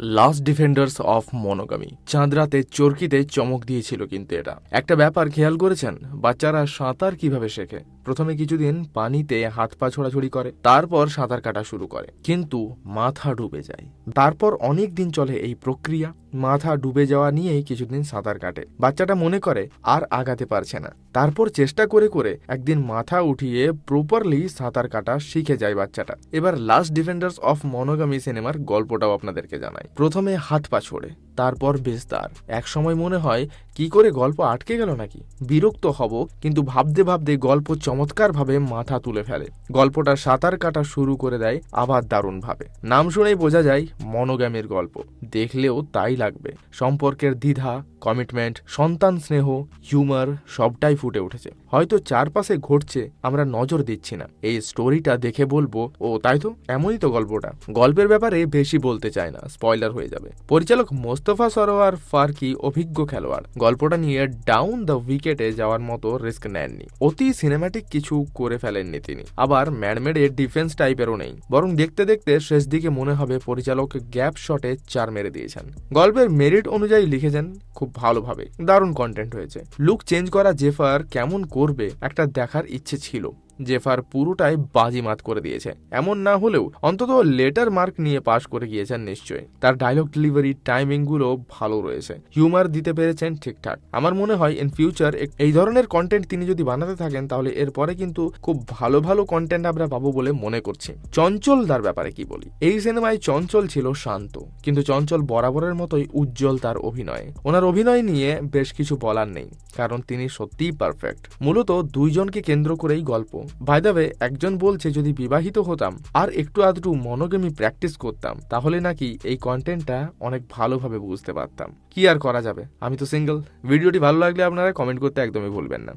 Last defenders of মনোগামি চাঁদ রাতে চরকিতে চমক দিয়েছিল কিন্তু এটা। একটা ব্যাপার খেয়াল করেছেন? বাচ্চারা সাঁতার কীভাবে শেখে? প্রথমে কিছুদিন পানিতে হাত পা ছোড়াছুড়ি করে, তারপর সাঁতার কাটা শুরু করে। কিন্তু মাথা ডুবে যায়। তারপর অনেক দিন চলে এই প্রক্রিয়া। মাথা ডুবে যাওয়া নিয়েই কিছুদিন সাঁতার কাটে। বাচ্চাটা মনে করে, আর আগাতে পারছে না। তারপর চেষ্টা করে করে একদিন মাথা উঠিয়ে প্রপারলি সাঁতার কাটা শিখে যায় বাচ্চাটা। এবার লাস্ট ডিফেন্ডার্স অফ মনোগামী সিনেমার গল্পটাও আপনাদেরকে জানাই। প্রথমে হাত পা ছোড়ে, তারপর বেস্তার এক সময় মনে হয়, কি করে গল্প আটকে গেল নাকি? বিরক্ত হব, কিন্তু ভাবতে ভাবতে গল্প চমৎকারভাবে মাথা তুলে ফেলে। গল্পটা সাঁতার কাটা শুরু করে দেয় আবার দারুণভাবে। নাম শুনেই বোঝা যায়, মনোগ্যামের গল্প। দেখলেও তাই লাগবে। সম্পর্কের দ্বিধা কমিটমেন্ট সন্তান স্নেহ হিউমার সবটাই ফুটে উঠেছে। হয়তো চারপাশে ঘটছে, আমরা নজর দিচ্ছি না। এই স্টোরিটা দেখে বলব, ও তাই তো, এমনই তো গল্পটা। গল্পের ব্যাপারে বেশি বলতে চায় না স্পয়লার হয়ে যাবে। পরিচালক মোস্তফা সরোয়ার ফারকি অভিজ্ঞ খেলোয়াড়। গল্পটা নিয়ে ডাউন দ্য উইকেটে যাওয়ার মতো রিস্ক নেননি। অতি সিনেম্যাটিক কিছু করে ফেলেননি তিনি। আবার ম্যাডমেডে ডিফেন্স টাইপেরও নেই। বরং দেখতে দেখতে শেষ দিকে মনে হবে পরিচালক গ্যাপ শটে চার মেরে দিয়েছেন। গল্পের মেরিট অনুযায়ী লিখেছেন খুব ভালোভাবে। দারুণ কন্টেন্ট হয়েছে। লুক চেঞ্জ করা জেফার কেমন করবে একটা দেখার ইচ্ছে ছিল। জেফার পুরোটাই বাজিমাত করে দিয়েছে। এমন না হলেও অন্তত লেটার মার্ক নিয়ে পাশ করে গিয়েছেন নিশ্চয়ই। তার ডায়লগ ডেলিভারি টাইমিংগুলো ভালো রয়েছে। হিউমার দিতে পেরেছেন ঠিকঠাক। আমার মনে হয় ইন ফিউচার এই ধরনের কন্টেন্ট তিনি যদি বানাতে থাকেন, তাহলে এরপরে কিন্তু খুব ভালো ভালো কন্টেন্ট আমরা পাবো বলে মনে করছি। চঞ্চলদার ব্যাপারে কি বলি? এই সিনেমায় চঞ্চল ছিল শান্ত, কিন্তু চঞ্চল বরাবরের মতোই উজ্জ্বল তার অভিনয়ে। ওনার অভিনয় নিয়ে বেশ কিছু বলার নেই, কারণ তিনি সত্যিই পারফেক্ট মূলত দুইজনকে কেন্দ্র করেই গল্প। বাই দ্য ওয়ে একজন বলছে, যদি বিবাহিত হতাম আর একটু আধটু মনোগেমি প্র্যাকটিস করতাম, তাহলে নাকি এই কন্টেন্টটা অনেক ভালোভাবে বুঝতে পারতাম। কি আর করা যাবে? আমি তো সিঙ্গেল ভিডিওটি ভালো লাগলে আপনারা কমেন্ট করতে একদমই ভুলবেন না।